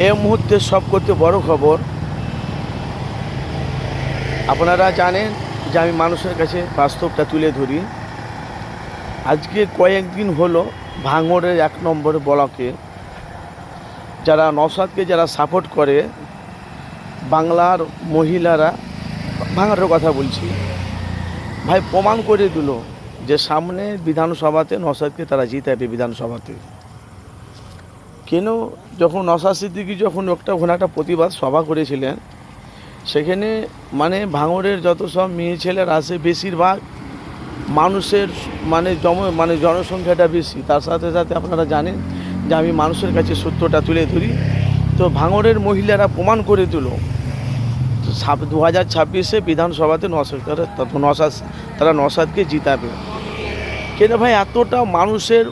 এই মুহূর্তে সব করতে বড় খবর। আপনারা জানেন যে আমি মানুষের কাছে বাস্তবটা তুলে ধরি। আজকে কয়েকদিন হলো ভাঙড়ের এক নম্বর ব্লকে যারা নসাদকে যারা সাপোর্ট করে, বাংলার মহিলারা, ভাঙড়ের কথা বলছি। ভাই, প্রমাণ করে দিল যে সামনে বিধানসভাতে নসাদকে তারা জিতাবে বিধানসভাতে। কেন যখন নসাদ সিদ্দিকি যখন একটা ওখানে একটা প্রতিবাদ সভা করেছিলেন, সেখানে মানে ভাঙড়ের যত সব মেয়ে ছেলেরা আছে বেশিরভাগ মানুষের মানে জম মানে জনসংখ্যাটা বেশি। তার সাথে সাথে আপনারা জানেন যে আমি মানুষের কাছে সত্যটা তুলে ধরি। তো ভাঙড়ের মহিলারা প্রমাণ করে দিল। দু হাজার ছাব্বিশে বিধানসভাতে নসাদ তারা নসাদ তারা নসাদকে জিতাবে। কেন ভাই, এতটা মানুষের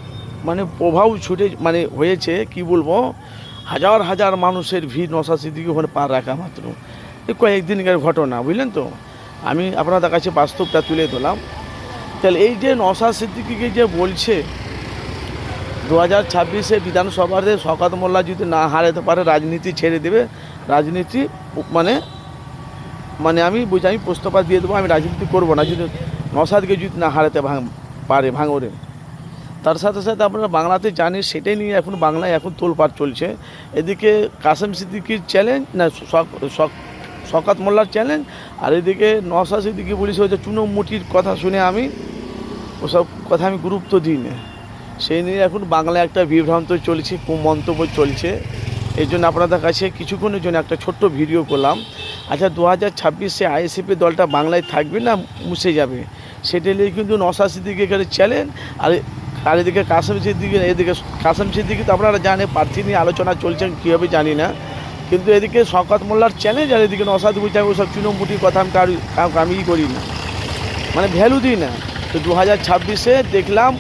মানে প্রভাব ছুটে মানে হয়েছে, কি বলব? হাজার হাজার মানুষের ভিড়, নশা স্মৃতিকে ওখানে পার রাখা মাত্র। কয়েকদিনকার ঘটনা, বুঝলেন তো? আমি আপনাদের কাছে বাস্তবটা তুলে দিলাম তাহলে এই যে নশা সিদ্দিকিকে যে বলছে দু হাজার ছাব্বিশে বিধানসভাতে শকাত মোল্লা যদি না হারাতে পারে, রাজনীতি ছেড়ে দেবে। রাজনীতি মানে মানে আমি বুঝি, আমি প্রস্তাব দিয়ে দেবো, আমি রাজনীতি করব না। যদি নসাদকে যদি না হারাতে ভাঙ, পারে ভাঙরে তার সাথে সাথে আপনারা বাংলাতে জানি সেটাই নিয়ে এখন বাংলায় এখন তোলপাড় চলছে। এদিকে কাসেম সিদ্দিকির চ্যালেঞ্জ না, শক- শক- শকাত মোল্লার চ্যালেঞ্জ আর এদিকে নসা সিদ্দিকি যে চুনোমুটির কথা শুনে আমি, ওসব কথা আমি গুরুত্ব দিই না সেই নিয়ে এখন বাংলায় একটা বিভ্রান্ত চলছে, কুমন্তব্য চলছে। এই জন্য আপনাদের কাছে কিছুক্ষণের জন্য একটা ছোট্ট ভিডিও করলাম। আচ্ছা দু হাজার ছাব্বিশে আইএসএফের দলটা বাংলায় থাকবে না মুছে যাবে? সেটা নিয়ে কিন্তু নশা সিদ্দিকি এখানে চ্যালেঞ্জ আর আর এদিকে কাসেম সিদ্দিকি, এদিকে কাসেম সিদ্দিকি তো আপনারা জানে প্রার্থী নিয়ে আলোচনা চলছে কীভাবে জানি না। কিন্তু এদিকে শকত মোল্লার চ্যালেঞ্জ আর এদিকে নসাদ বুঝতে ওসব চুনোমুটির কথা আমি কারও আমি করি না মানে ভ্যালু দিই না। তো দু হাজার ছাব্বিশে দেখলাম,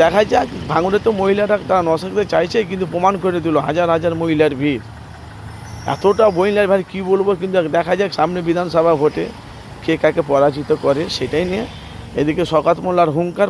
দেখা যাক, ভাঙড়ে তো মহিলারা, তারা নসাদকে চাইছে, কিন্তু প্রমাণ করে দিল, হাজার হাজার মহিলার ভিড়। এতটা মহিলার ভাই কী বলব, কিন্তু দেখা যাক, সামনে বিধানসভা ভোটে কে কাকে পরাজিত করে, সেটাই নিয়ে। এদিকে শকাত মোল্লার হুঙ্কার